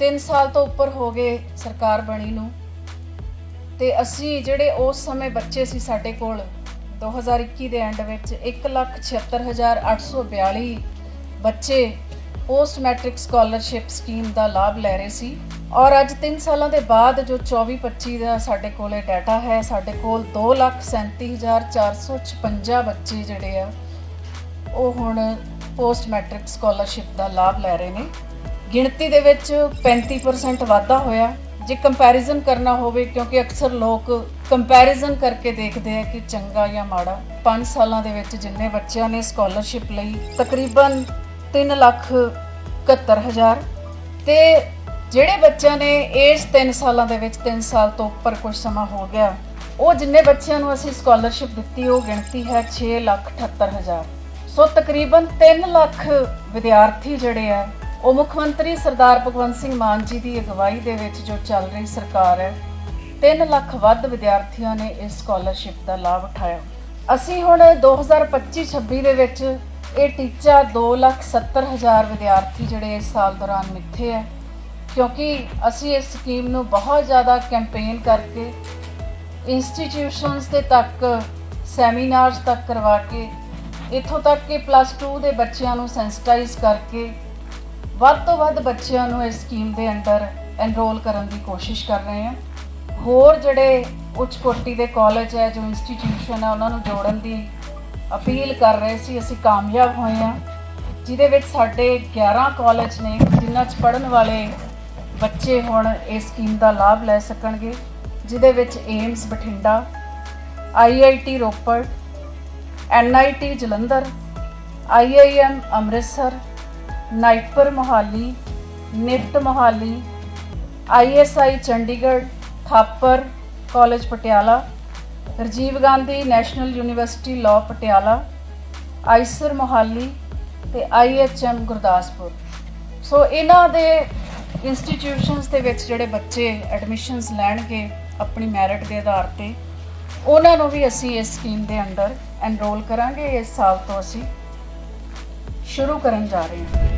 3 ਸਾਲ ਤੋਂ ਉੱਪਰ ਹੋ ਗਏ ਸਰਕਾਰ ਬਣੀ ਨੂੰ। ਤੇ ਅਸੀਂ ਜਿਹੜੇ ਉਸ ਸਮੇਂ ਬੱਚੇ ਸੀ ਸਾਡੇ ਕੋਲ 2021 ਦੇ ਐਂਡ ਵਿੱਚ 176842 ਬੱਚੇ ਪੋਸਟ ਮੈਟ੍ਰਿਕ ਸਕਾਲਰਸ਼ਿਪ ਸਕੀਮ ਦਾ ਲਾਭ ਲੈ ਰਹੇ ਸੀ। ਔਰ ਅੱਜ 3 ਸਾਲਾਂ ਦੇ ਬਾਅਦ ਜੋ 24-25 ਦਾ ਸਾਡੇ ਕੋਲੇ ਡਾਟਾ ਹੈ, ਸਾਡੇ ਕੋਲ 237456 ਬੱਚੇ ਜਿਹੜੇ ਆ, ਉਹ ਹੁਣ ਪੋਸਟ ਮੈਟ੍ਰਿਕ ਸਕਾਲਰਸ਼ਿਪ ਦਾ ਲਾਭ ਲੈ ਰਹੇ ਨੇ। ਗਿਣਤੀ ਦੇ ਵਿੱਚ 35% ਵਾਧਾ ਹੋਇਆ। ਜੇ ਕੰਪੈਰੀਜ਼ਨ ਕਰਨਾ ਹੋਵੇ, ਕਿਉਂਕਿ ਅਕਸਰ ਲੋਕ ਕੰਪੈਰੀਜ਼ਨ ਕਰਕੇ ਦੇਖਦੇ ਆ ਕਿ ਚੰਗਾ ਜਾਂ ਮਾੜਾ। 5 ਸਾਲਾਂ ਦੇ ਵਿੱਚ ਜਿੰਨੇ ਬੱਚਿਆਂ ਨੇ ਸਕਾਲਰਸ਼ਿਪ ਲਈ, ਤਕਰੀਬਨ 3 ਲੱਖ 71 ਹਜ਼ਾਰ। ਤੇ ਜਿਹੜੇ ਬੱਚਿਆਂ ਨੇ ਏਜ 3 ਸਾਲਾਂ ਦੇ ਵਿੱਚ 3 ਸਾਲ ਤੋਂ ਉੱਪਰ ਕੁਝ ਸਮਾਂ ਹੋ ਗਿਆ, ਉਹ ਜਿੰਨੇ ਬੱਚਿਆਂ ਨੂੰ ਅਸੀਂ ਸਕਾਲਰਸ਼ਿਪ ਦਿੱਤੀ, ਉਹ ਗਿਣਤੀ ਹੈ 6 ਲੱਖ 78 ਹਜ਼ਾਰ। ਸੋ ਤਕਰੀਬਨ 3 ਲੱਖ ਵਿਦਿਆਰਥੀ ਜਿਹੜੇ ਆ ਉਹ ਮੁੱਖ ਮੰਤਰੀ ਸਰਦਾਰ ਭਗਵੰਤ ਸਿੰਘ ਮਾਨ ਜੀ ਦੀ ਅਗਵਾਈ ਦੇ ਵਿੱਚ ਜੋ ਚੱਲ ਰਹੀ ਸਰਕਾਰ ਹੈ 3 ਲੱਖ ਵੱਧ ਵਿਦਿਆਰਥੀਆਂ ਨੇ ਇਸ ਸਕਾਲਰਸ਼ਿਪ ਦਾ ਲਾਭ ਉਠਾਇਆ। ਅਸੀਂ ਹੁਣ 2025-26 ਦੇ ਵਿੱਚ ਇਹ ਟੀਚਾ 2,70,000 ਵਿਦਿਆਰਥੀ ਜਿਹੜੇ ਇਸ ਸਾਲ ਦੌਰਾਨ ਮਿੱਥੇ ਹੈ ਕਿਉਂਕਿ ਅਸੀਂ ਇਸ ਸਕੀਮ ਨੂੰ ਬਹੁਤ ਜ਼ਿਆਦਾ ਕੈਂਪੇਨ ਕਰਕੇ ਇੰਸਟੀਟਿਊਸ਼ਨਸ ਦੇ ਤੱਕ ਸੈਮੀਨਾਰਸ ਤੱਕ ਕਰਵਾ ਕੇ ਇੱਥੋਂ ਤੱਕ ਕਿ ਪਲੱਸ 2 ਦੇ ਬੱਚਿਆਂ ਨੂੰ ਸੈਂਸਿਟਾਈਜ਼ ਕਰਕੇ ਵੱਧ ਤੋਂ ਵੱਧ ਬੱਚਿਆਂ ਨੂੰ ਇਸ ਸਕੀਮ ਦੇ ਅੰਦਰ ਐਨਰੋਲ ਕਰਨ ਦੀ ਕੋਸ਼ਿਸ਼ ਕਰ ਰਹੇ ਹਾਂ। ਹੋਰ ਜਿਹੜੇ ਉੱਚ ਕੋਟੀ ਦੇ ਕਾਲਜ ਹੈ, ਜੋ ਇੰਸਟੀਟਿਊਸ਼ਨ ਹੈ, ਉਹਨਾਂ ਨੂੰ ਜੋੜਨ ਦੀ ਅਪੀਲ ਕਰ ਰਹੇ ਸੀ। ਅਸੀਂ ਕਾਮਯਾਬ ਹੋਏ ਹਾਂ, ਜਿਹਦੇ ਵਿੱਚ ਸਾਡੇ 11 ਕਾਲਜ ਨੇ, ਜਿਨ੍ਹਾਂ 'ਚ ਪੜ੍ਹਨ ਵਾਲੇ ਬੱਚੇ ਹੁਣ ਇਸ ਸਕੀਮ ਦਾ ਲਾਭ ਲੈ ਸਕਣਗੇ, ਜਿਹਦੇ ਵਿੱਚ AIIMS Bathinda IIT Ropar NIT Jalandhar IIM Amritsar ਨਾਈਟਪੁਰ Mohali, NIFT Mohali ISI Chandigarh, Thapar, college Patiala, Rajiv Gandhi national university, law Patiala, IISER Mohali ਤੇ ਆਈਐਚਐਮ ਗੁਰਦਾਸਪੁਰ। ਸੋ ਇਹਨਾਂ ਦੇ ਇੰਸਟੀਟਿਊਸ਼ਨਸ ਦੇ ਵਿੱਚ ਜਿਹੜੇ ਬੱਚੇ ਐਡਮਿਸ਼ਨਸ ਲੈਣਗੇ ਆਪਣੀ ਮੈਰਿਟ ਦੇ ਆਧਾਰ ਤੇ, ਉਹਨਾਂ ਨੂੰ ਵੀ ਅਸੀਂ ਇਸ ਸਕੀਮ ਦੇ ਅੰਦਰ ਐਨਰੋਲ ਕਰਾਂਗੇ, ਇਸ ਸਾਲ ਤੋਂ ਅਸੀਂ ਸ਼ੁਰੂ ਕਰਨ ਜਾ ਰਹੇ ਹਾਂ।